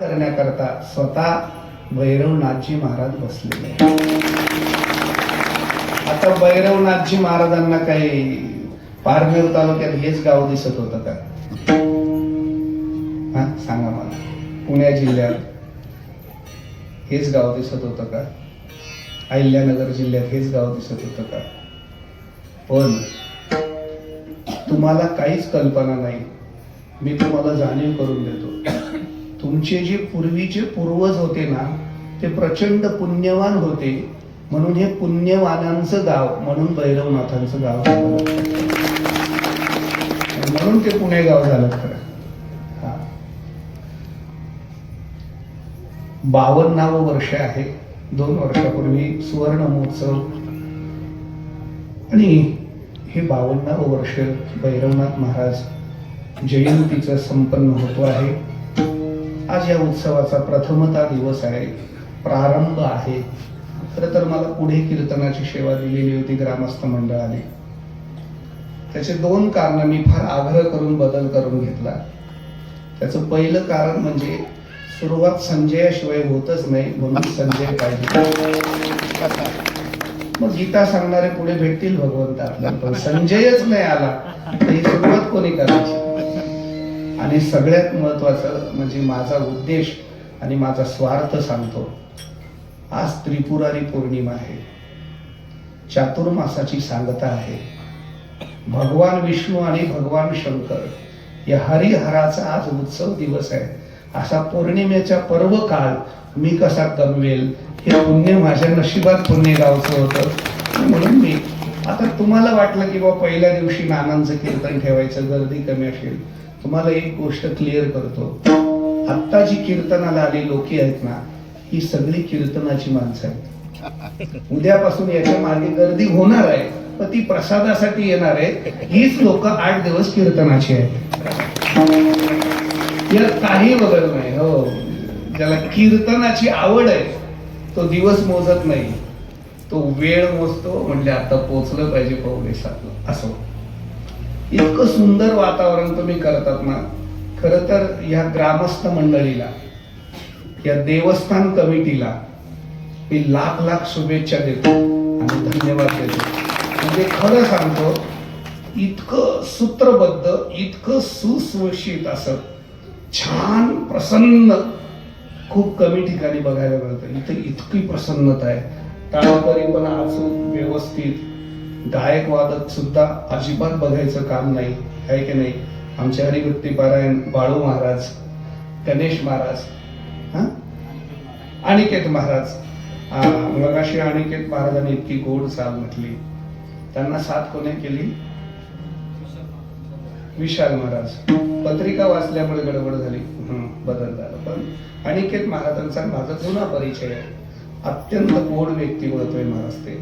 करण्याकरता स्वतः भैरवनाथजी महाराज बसलेले आता भैरवनाथजी महाराजांना काही पारनेर तालुक्यात हेच गाव दिसत होतं का? हा सांगा मला. पुण्या जिल्ह्यात हेच गाव दिसत होतं का? अहिल्यानगर जिल्ह्यात हेच गाव दिसत होतं का? पण तुम्हाला काहीच कल्पना नाही. मी तुम्हाला जाणीव करून देतो. तुमचे जे पूर्वीचे पूर्वज होते ना ते प्रचंड पुण्यवान होते. म्हणून हे पुण्यवानांचं गाव म्हणून भैरवनाथांचं गाव म्हणून ते पुणे गाव झालं खरं. हा. बावन्नावं वर्ष आहे. दोन वर्षापूर्वी सुवर्ण महोत्सव. आणि हे बावन्नावं वर्ष भैरवनाथ महाराज जयंतीचं संपन्न होतो आहे. आज या उत्सवाचा प्रथमता दिवस आहे. प्रारंभ आहे. खरं तर मला पुढे कीर्तनाची सेवा दिलेली होती ग्रामस्थ मंडळाने. त्याचे दोन कारण मी फार आग्रह करून बदल करून घेतला. त्याचं पहिलं कारण म्हणजे सुरुवात संजयाशिवाय होतच नाही म्हणून संजय पाहिजे. मग गीता सांगणारे पुढे भेटतील भगवंत आपल्याला पण संजयच नाही आला. ही सुरुवात कोणी करायची? आणि सगळ्यात महत्त्वाचं म्हणजे माझा उद्देश आणि माझा स्वार्थ सांगतो आज त्रिपुरारी पौर्णिमा आहे. चातुर्मासाची सांगता आहे भगवान विष्णू आणि भगवान शंकर या हरिहराचा आज उत्सव दिवस आहे. असा पौर्णिमेचा पर्व काळ मी कसा कमवेल हे पुण्य माझ्या नशिबात पुण्य गावचं होतं. म्हणून मी आता तुम्हाला वाटलं की बा पहिल्या दिवशी नानांचं कीर्तन ठेवायचं गर्दी कमी असेल. तुम्हाला एक गोष्ट क्लिअर करतो. आत्ता जी कीर्तनाला आली लोक आहेत ना ही सगळी कीर्तनाची माणसं आहेत. उद्यापासून याच्या मागे गर्दी होणार आहे पण ती प्रसादासाठी येणार आहे. हीच लोक आठ दिवस कीर्तनाची आहेत. यात काही वगैरे नाही हो. ज्याला कीर्तनाची आवड आहे तो दिवस मोजत नाही. तो वेळ मोजतो म्हणजे आता पोचलं पाहिजे पाहुणे सातला असं. इतकं सुंदर वातावरण तुम्ही करतात ना खर तर या ग्रामस्थ मंडळीला या देवस्थान कमिटीला मी लाख लाख शुभेच्छा देतो आणि धन्यवाद देतो. म्हणजे खरं सांगतो इतकं सूत्रबद्ध इतकं सुस्वशित असं छान प्रसन्न खूप कमी ठिकाणी बघायला मिळतं. इथं इतकी प्रसन्नता आहे. टाळकरी पण व्यवस्थित गायक वादक सुद्धा अजिबात बघायचं काम नाही आहे की नाही? आमचे हरिभक्ती बाळू महाराज गणेश महाराज हा? अनिकेत महाराज. मगाशी अनिकेत महाराजांनी इतकी गोड चाल म्हटली. त्यांना साथ कोणी केली? विशाल महाराज. पत्रिका वाचल्यामुळे गडबड झाली. बदल झाला. पण अनिकेत महाराजांचा माझा जुना परिचय आहे. अत्यंत गोड व्यक्तिमत्व आहे महाराज ते.